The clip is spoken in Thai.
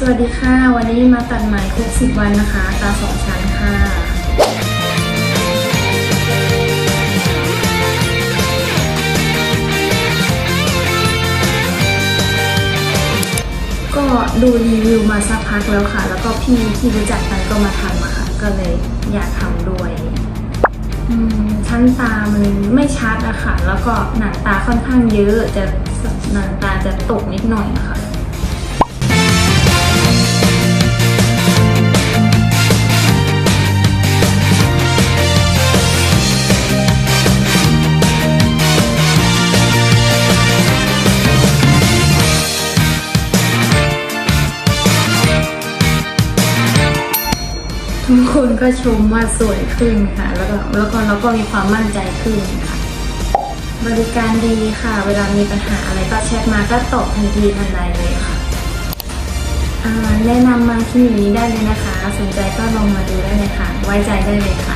สวัสดีค่ะ วันนี้มาตัดไหมครบ10วันนะคะ ตาสองชั้นค่ะ ก็ดูรีวิวมาสักพักแล้วค่ะ แล้วก็พี่ที่รู้จักกันก็มาทำอะค่ะ ก็เลยอยากทำด้วยชั้นตามันไม่ชัดอะค่ะ แล้วก็หนังตาค่อนข้างเยอะ จะหนังตาจะตกนิดหน่อยนะคะ ทุกคนก็ชมว่าสวยขึ้นค่ะ แล้วก็แล้วก็เราก็มีความมั่นใจขึ้นค่ะ บริการดีค่ะ เวลามีปัญหาอะไรก็แชทมาก็ตอบทันทีทันใดเลยค่ะแนะนำมาที่นี้ได้เลยนะคะ สนใจก็ลองมาดูได้เลยค่ะ ไว้ใจได้เลยค่ะ